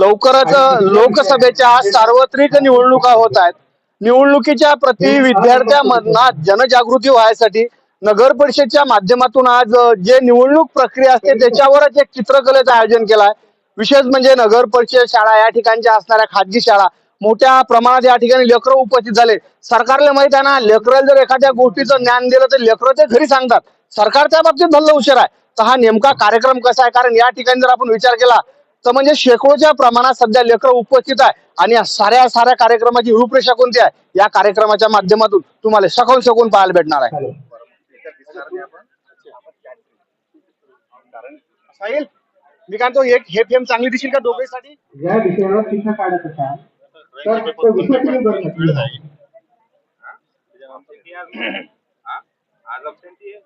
लवकरच लोकसभेच्या सार्वत्रिक निवडणुका होत आहेत. निवडणुकीच्या प्रति विद्यार्थ्यांमधना जनजागृती व्हायसाठी नगर परिषदच्या माध्यमातून आज जे निवडणूक प्रक्रिया असते त्याच्यावरच एक चित्रकलेचं आयोजन केलं आहे विशेष म्हणजे नगर परिषद शाळा या ठिकाणच्या असणाऱ्या खाजगी शाळा मोठ्या प्रमाणात या ठिकाणी लेकरं उपस्थित झाले. सरकारला माहीत आहे ना लेकराला जर एखाद्या गोष्टीचं ज्ञान दिलं तर लेकरं ते घरी सांगतात. सरकार त्या बाबतीत भल्ल हुशार आहे. तर हा नेमका कार्यक्रम कसा आहे? कारण या ठिकाणी जर आपण विचार केला तर म्हणजे शेकडोच्या प्रमाणात सध्या लेकरं उपस्थित आहे. आणि या साऱ्या साऱ्या कार्यक्रमाची रूपरेषा कोणती आहे? या कार्यक्रमाच्या माध्यमातून तुम्हाला सखोल शकून पाहायला भेटणार आहे. साहिल मी काय म्हणतो एक हे फेम चांगली दिसेल का दोघांसाठी? ज्या विषयावर चित्र काढत असाल तर तो विषय तुम्ही बघत नाही. आज absentee आहे.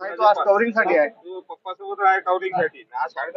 नाही तो आज कव्हरिंगसाठी आहे. तू पप्पा सोबत आहे कवरिंगसाठी. आज शाळेत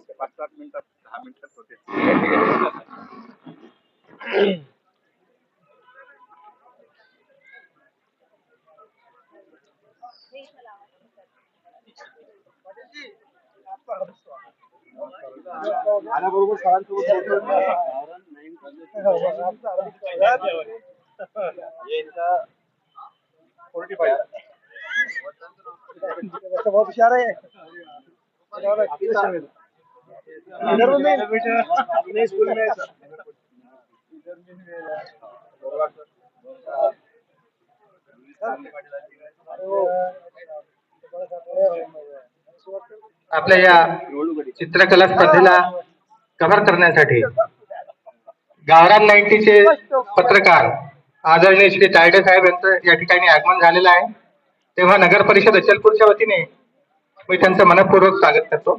पाच सात मिनिटात दहा मिनिटात होते. आल्याबरोबर सरांसोबत बहुत हुशार है इधर में अपने स्कूल में आपल्या या चित्रकला स्पर्धेला कव्हर करण्यासाठी गावरान नाईन्टीचे पत्रकार आदरणीय श्री तायडे साहेब यांचं या ठिकाणी आगमन झालेलं आहे. तेव्हा नगर परिषद अचलपूरच्या वतीने मी त्यांचं मनपूर्वक स्वागत करतो.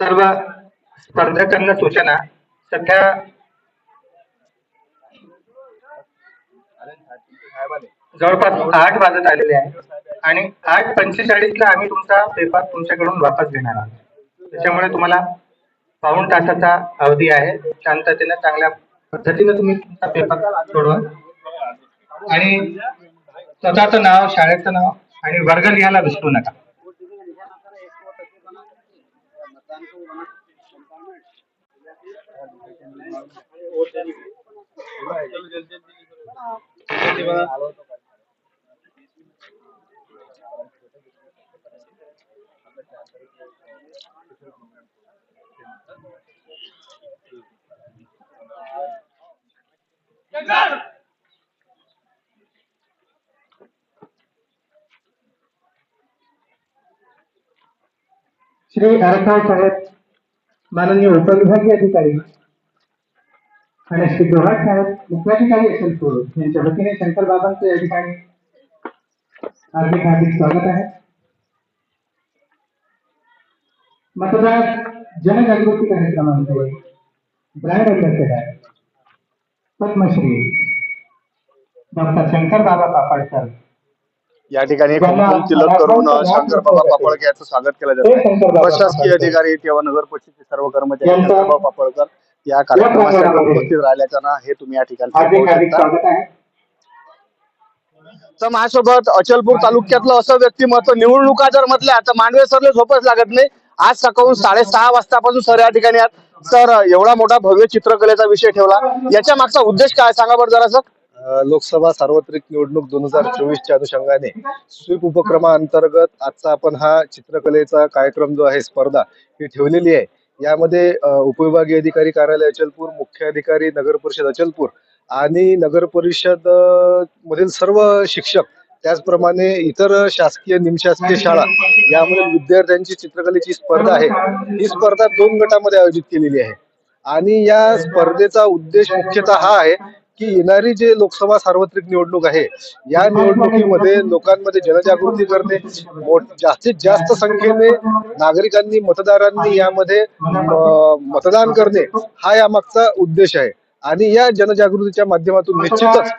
सर्व स्पर्धकांना सूचना सध्या जवळपास आठ वाजत आलेले आहे. आणि आठ पंचेचाळीसला आम्ही तुमचा पेपर तुमच्याकडून वापस घेणार आहोत. त्याच्यामुळे तुम्हाला पाऊण तासाचा अवधी आहे. शांततेने चांगल्या पद्धतीने तुम्ही तुमचा पेपर सोडवा. आणि स्वतःचं नाव शाळेचं नाव आणि वर्ग लिहायला विसरू नका. श्री अरसाळ साहेब माननीय उपविभागीय अधिकारी आणि दोहाट साहेब मुख्याधिकारी असेल यांच्या वतीने शंकर बाबांचं या ठिकाणी हार्दिक हार्दिक स्वागत आहे. मतदार जनजागृती कार्यक्रमामध्ये ब्रँड अभ्यासक आहे पद्मश्री डॉक्टर शंकर बाबा पापडकर या ठिकाणी तिलक करून शंकर बाबा. पापळकर याचं स्वागत केलं जातं. प्रशासकीय. अधिकारी किंवा नगर परिषदेचे सर्व कर्मचारी बाबा पापळकर या कार्यक्रमासाठी प्रांगणामध्ये उपस्थित राहिल्याचं ना हे तुम्ही या ठिकाणी तर माझ्यासोबत अचलपूर तालुक्यातलं असं व्यक्तिमत्व निवडणुका जर म्हटल्या तर मांडवे सरले झोपच लागत नाही. आज सकाळून साडेसहा वाजतापासून सर या ठिकाणी आहेत. सर एवढा मोठा भव्य चित्रकलेचा विषय ठेवला. याच्या मागचा उद्देश काय सांगा बरं जरासं अ, लोकसभा सार्वत्रिक निवडणूक दोन हजार चोवीसच्या अनुषंगाने स्वीप उपक्रमाअंतर्गत आजचा आपण हा चित्रकलेचा कार्यक्रम जो आहे स्पर्धा ही ठेवलेली आहे. यामध्ये उपविभागीय अधिकारी कार्यालय अचलपूर मुख्य अधिकारी नगर परिषद अचलपूर आणि नगर परिषद मधील सर्व शिक्षक त्याचप्रमाणे इतर शासकीय निमशासकीय शाळा यामध्ये विद्यार्थ्यांची चित्रकलेची स्पर्धा आहे. ही स्पर्धा दोन गटामध्ये आयोजित केलेली आहे. आणि या स्पर्धेचा उद्देश मुख्यतः हा आहे की येणारी जे लोकसभा सार्वत्रिक निवडणूक आहे या निवडणुकीमध्ये लोकांमध्ये जनजागृती करणे मोठ- जास्तीत जास्त संख्येने नागरिकांनी मतदारांनी यामध्ये मतदान करणे हा यामागचा उद्देश आहे. आणि या जनजागृतीच्या माध्यमातून निश्चितच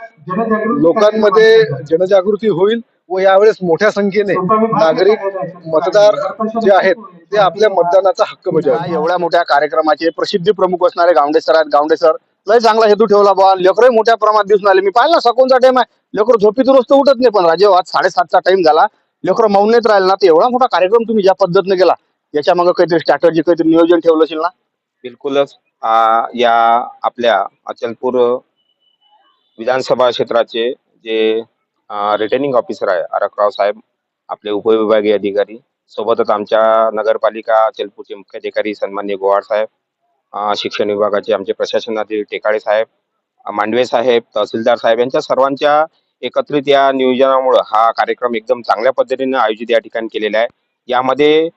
लोकांमध्ये जनजागृती होईल व यावेळेस मोठ्या संख्येने नागरिक मतदार जे आहेत ते आपल्या मतदानाचा हक्क बजावतील एवढ्या मोठ्या कार्यक्रमाचे प्रसिद्धी प्रमुख असणारे गावंडे सर आहेत. गावंडे सर लय चांगला हेतू ठेवला बा लेकरही मोठ्या प्रमाणात दिसून आले मी पाहिलं ना सकाळचा टाइम आहे. लेकर झोपीतून रोज उठत नाही पण राजे आज साडेसातचा टाइम झाला. लेकर मौनेत राहिले ना तर एवढा मोठा कार्यक्रम तुम्ही ज्या पद्धतीने केला याच्या मागे काहीतरी स्ट्रॅटर्जी काहीतरी नियोजन ठेवलं असेल ना? बिलकुलच. या आपल्या अचलपूर विधानसभा क्षेत्राचे जे रिटर्निंग ऑफिसर आहे अरकराव साहेब आपले उपविभागीय अधिकारी सोबतच आमच्या नगरपालिका अचलपूरचे मुख्याधिकारी सन्मान्य गोवाड साहेब शिक्षण विभागाचे आमचे प्रशासनातील टेकाळे साहेब मांडवे साहेब तहसीलदार साहेब यांच्या सर्वांच्या एकत्रित या नियोजनामुळं हा कार्यक्रम एकदम चांगल्या पद्धतीने आयोजित या ठिकाणी केलेला आहे. यामध्ये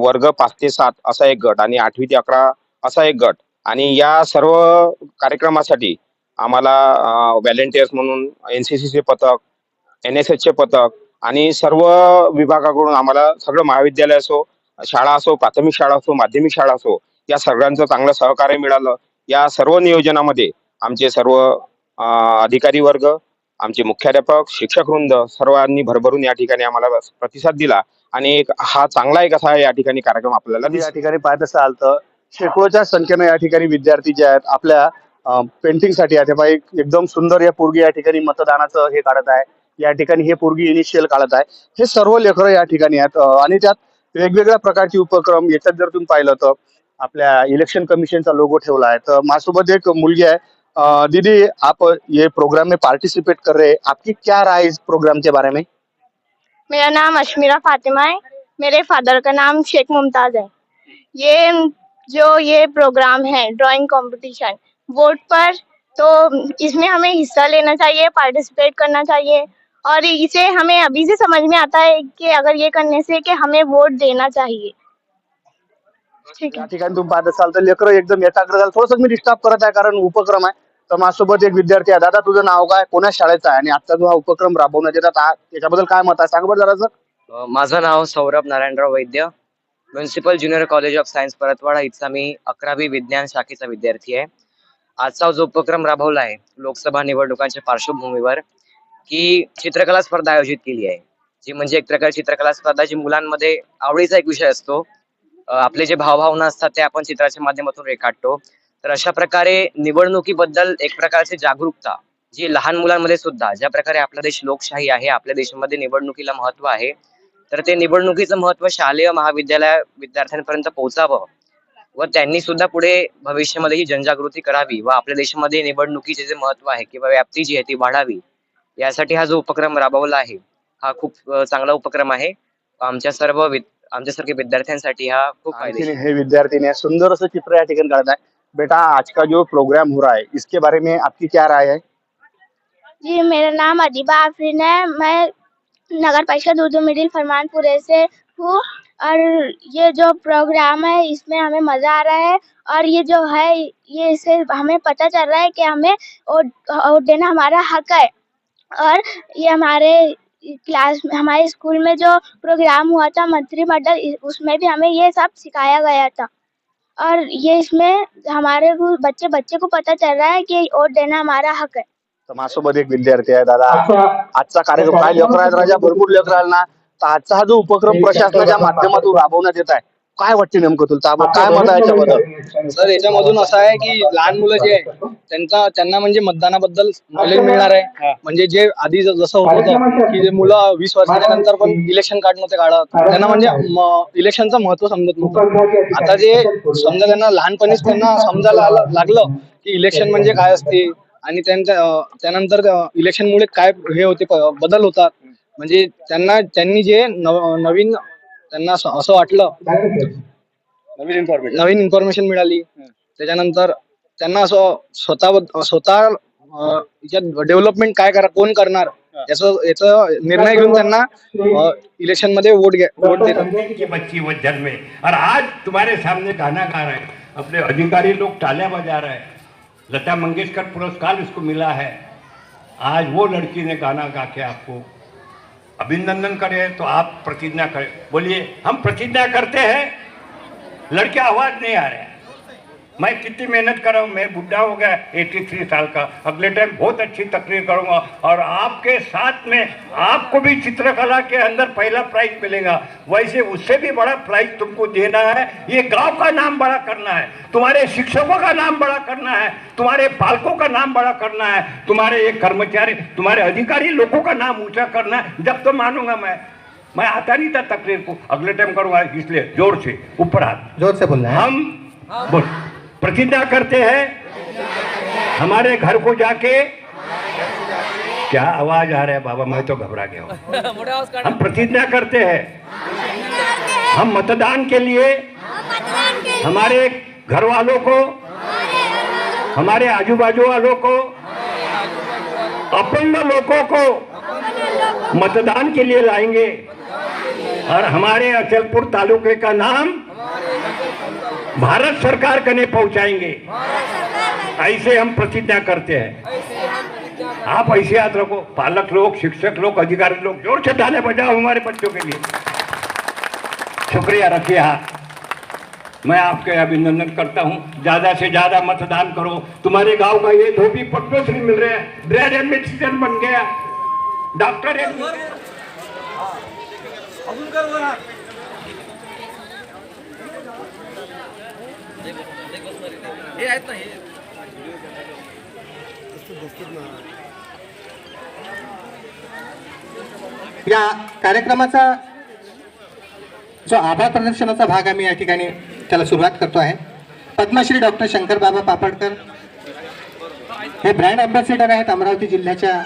वर्ग पाच ते सात असा एक गट आणि आठवी ते अकरा असा एक गट आणि या सर्व कार्यक्रमासाठी आम्हाला व्हॉलेंटियर्स म्हणून एन सी सीचे पथक एन एस चे पथक आणि सर्व विभागाकडून आम्हाला सगळं महाविद्यालय असो शाळा असो प्राथमिक शाळा असो माध्यमिक शाळा असो या सगळ्यांचं चांगलं सहकार्य मिळालं. या सर्व नियोजनामध्ये आमचे सर्व अधिकारी वर्ग आमचे मुख्याध्यापक शिक्षक वृंद सर्वांनी भरभरून या ठिकाणी आम्हाला प्रतिसाद दिला आणि एक हा चांगला एक असा या ठिकाणी कार्यक्रम आपल्याला या. ठिकाणी पाहत असाल तर शेकडोच्या संख्येने या ठिकाणी विद्यार्थी जे आहेत आपल्या पेंटिंगसाठी आहे तेव्हा एक एकदम सुंदर या पोरगी या ठिकाणी मतदानाचं हे काढत आहे. या ठिकाणी हे पोरगी इनिशियल काढत आहे. हे सर्व लेकरं या ठिकाणी आहेत. आणि त्यात वेगवेगळ्या प्रकारचे उपक्रम याच्यात जर तुम्ही पाहिलं तर आपल्या इलेक्शन कमीशनचा लोगो ठेवला आहे. तर एक मुलगी अं, दीदी आप ये प्रोग्राम में पार्टिसिपेट कर रहे हैं. आपकी क्या राय इस प्रोग्राम के बारे में? मेरा नाम अशमीरा फातिमा है। मेरे फादर का नाम शेख मुमताज़ है। ये जो ये प्रोग्राम है ड्राइंग कंपटीशन वोट पर तो इसमें हमें हिस्सा लेना चाहिए पार्टिसिपेट करना चाहिए। और इसे हमें अभी से समझ में आता है कि अगर ये करने से कि हमें वोट देना चाहिए। या ठिकाणी तुम्ही पाहत असाल तर लेकरं एकदम एकाग्र झालं. थोडंसं मी डिस्टर्ब करत आहे कारण उपक्रम आहे. तर माझ्यासोबत एक विद्यार्थी आहे. दादा तुझं नाव काय? कोणा शाळेचा आहे? आणि आता जो हा उपक्रम राबवण्यात येतात हा- त्याच्याबद्दल काय मत आहे? सांग बरं जरासं अ, माझं नाव Saurabh Narayanrao Vaidya. Municipal junior college of science Paratwada इथचा मी अकरावी विज्ञान शाखेचा विद्यार्थी आहे. आजचा जो उपक्रम राबवला आहे लोकसभा निवडणुकांच्या पार्श्वभूमीवर की चित्रकला स्पर्धा आयोजित केली आहे. जी म्हणजे एक प्रकारची चित्रकला स्पर्धा जी मुलांमध्ये आवडीचा एक विषय असतो. आपले जे भावभावना असतात ते आपण चित्राच्या माध्यमातून रेखाटतो. तर अशा प्रकारे निवडणुकीबद्दल एक प्रकारची जागरूकता जी लहान मुलांमध्ये सुद्धा ज्या प्रकारे आपला देश लोकशाही आहे आपल्या देशामध्ये निवडणुकीला महत्त्व आहे तर ते निवडणुकीचं महत्त्व शालेय महाविद्यालय विद्यार्थ्यांपर्यंत पोहोचावं व त्यांनी सुद्धा पुढे भविष्यामध्ये ही जनजागृती करावी व आपल्या देशामध्ये निवडणुकीचे जे महत्त्व आहे किंवा व्याप्ती जी आहे ती वाढावी यासाठी हा जो उपक्रम राबवला आहे हा खूप चांगला उपक्रम आहे. आमच्या सर्व आमच्यासारख्या विद्यार्थ्यांसाठी हा खूप फायदेशीर हे विद्यार्थी ने सुंदर असं चित्र या ठिकाणी काढत आहे. बेटा आज का जो प्रोग्राम हो रहा है इसके बारे में आपकी क्या राय है? जी मेरा नाम अजीबा आफरीन है। मैं नगर परिषद उर्दू मिडिल फरमानपुरे से हूँ। और ये जो प्रोग्राम है इसमें हमें मज़ा आ रहा है। और ये जो है ये इससे हमें पता चल रहा है कि हमें वोट देना हमारा हक है। और ये हमारे क्लास हमारे स्कूल में जो प्रोग्राम हुआ था मंत्रिमंडल उसमें भी हमें ये सब सिखाया गया था। और ये इसमें हमारे बच्चे बच्चे को पता चल रहा है कि वोट देना हमारा हक है। तर माझ्यासोबत एक विद्यार्थी आहे दादा. आजचा आजचा कार्यक्रम काय? लेकर राजा भरपूर लेकर ना. तर आजचा हा जो उपक्रम प्रशासनाच्या माध्यमातून राबवण्यात येत आहे काय वाटते नेमकं तुला? काय मत आहे याच्याबद्दल? सर याच्यामधून असं आहे की लहान मुलं जे आहे त्यांचा त्यांना म्हणजे मतदानाबद्दल नॉलेज मिळणार आहे. म्हणजे जे आधी ज- जसं होत होतं की जे मुलं वीस वर्षाच्या नंतर पण इलेक्शन कार्ड नव्हते काढत त्यांना म्हणजे इलेक्शनचं महत्त्व समजत नव्हतं. आता जे समजा त्यांना लहानपणीच त्यांना समजायला आलं- लागलं की इलेक्शन म्हणजे काय असते आणि त्यांच्या अं, त्यानंतर इलेक्शनमुळे काय हे होते प- बदल होतात. म्हणजे त्यांना त्यांनी जे नव- नवीन त्यांना असं असं वाटलं. नवीन इन्फॉर्मेशन नवीन इन्फॉर्मेशन मिळाली. त्याच्यानंतर त्यांना असं स्वतः स्वतः डेव्हलपमेंट काय करा कोण करणार याचं याचा निर्णय घेऊन त्यांना इलेक्शनमध्ये वोट वोट देतात. बच्ची वो जन्म में और आज तुम्हारे सामने गाना गा रहे हैं अपने अधिकारी लोग तालियां बजा रहे हैं लता मंगेशकर पुरस्कार इसको मिला है. आज वो लड़की ने गाना गा के आपको अभिनंदन करें तो आप प्रतिज्ञा करें। बोलिए हम प्रतिज्ञा करते हैं लड़के आवाज नहीं आ रहे हैं। मैं कितनी मेहनत कर रहा हूँ मैं बुढ़ा हो गया 83 साल का। अगले टाइम बहुत अच्छी तकरीर करूँगा और आपके साथ में आपको भी चित्रकला के अंदर पहला प्राइज मिलेगा। वैसे उससे भी बड़ा प्राइज तुमको देना है। ये गाँव का नाम बड़ा करना है तुम्हारे शिक्षकों का नाम बड़ा करना है तुम्हारे पालकों का नाम बड़ा करना है तुम्हारे एक कर्मचारी तुम्हारे अधिकारी लोगों का नाम ऊँचा करना है जब तो मानूँगा मैं। मैं आता नहीं था तकरीर को। अगले टाइम करूँगा इसलिए ज़ोर से ऊपर हाथ। ज़ोर से बोलना हम बोल। प्रतिज्ञा करते हैं। हमारे घर को जाके क्या आवाज़ आ रहा है? बाबा मैं तो घबरा गया हूँ। हम प्रतिज्ञा करते हैं। हम मतदान के लिए हमारे घर वालों को हमारे आजू बाजू वालों को अपंग लोगों को मतदान के लिए लाएँगे। और हमारे अचलपुर तालुके का नाम भारत सरकार कने पहुंचाएँगे। ऐसे हम प्रतिज्ञा करते हैं। आप ऐसे याद रखो, पालक लोग, शिक्षक लोग, अधिकारी लोग, ज़ोर से ताले बजाओ हमारे बच्चों के लिए। शुक्रिया रखिए हाथ मैं आपके अभिनंदन करता हूँ। ज़्यादा से ज़्यादा मतदान करो। तुम्हारे गाँव का ये धोबी पद्मश्री मिल रहे हैं। ब्रेड एंड मिक्सीजन बन गया। डॉक्टर या कार्यक्रमाचा जो आभार प्रदर्शनाचा भाग आम्ही या ठिकाणी त्याला सुरुवात करतो आहे. पद्मश्री डॉक्टर शंकर बाबा पापडकर हे ब्रँड अँबॅसेडर आहेत अमरावती जिल्ह्याच्या